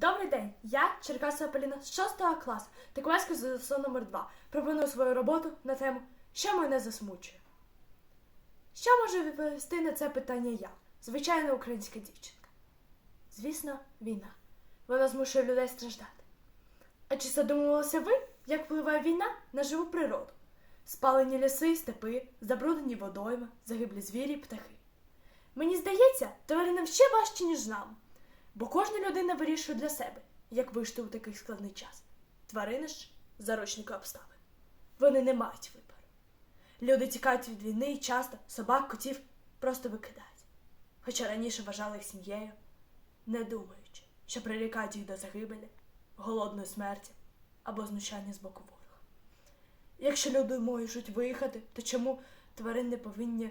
Добрий день, я Черкасова Поліна з 6 класу Тиквецька ЗСУ номер 2 Пропоную свою роботу на тему Що мене засмучує. Що можу відповісти на це питання я, звичайна українська дівчинка? Звісно, війна. Вона змушує людей страждати. А чи задумувалися ви, як впливає війна на живу природу? Спалені ліси, степи, забруднені водойми, загиблі звірі, птахи. Мені здається, тваринам ще важче, ніж нам. Бо кожна людина вирішує для себе, як вижити у такий складний час. Тварини ж заручники обставин. Вони не мають вибору. Люди тікають від війни і часто собак, котів просто викидають. Хоча раніше вважали їх сім'єю, не думаючи, що прирікають їх до загибелі, голодної смерті або знущання з боку ворога. Якщо люди можуть виїхати, то чому тварини повинні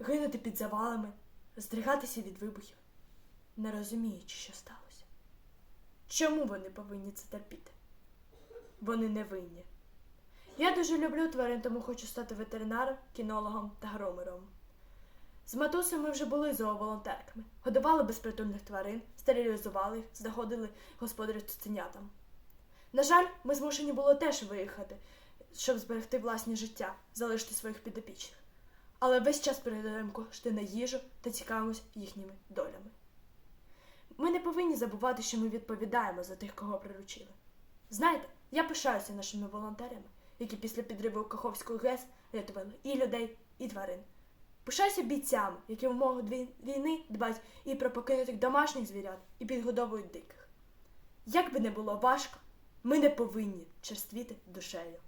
гинути під завалами, здригатися від вибухів? Не розуміючи, що сталося. Чому вони повинні це терпіти? Вони не винні. Я дуже люблю тварин, тому хочу стати ветеринаром, кінологом та громером. З матусею ми вже були зооволонтерками, годували безпритульних тварин, стерилізували їх, знаходили господарів цуценятам. На жаль, ми змушені були теж виїхати, щоб зберегти власні життя, залишити своїх підопічних. Але весь час передаємо кошти на їжу та цікавимось їхніми долями. Ми не повинні забувати, що ми відповідаємо за тих, кого приручили. Знаєте, я пишаюся нашими волонтерами, які після підриву Каховської ГЕС рятували і людей, і тварин. Пишаюся бійцями, які в умовах війни дбають і про покинутих домашніх звірят, і підгодовують диких. Як би не було важко, ми не повинні черствіти душею.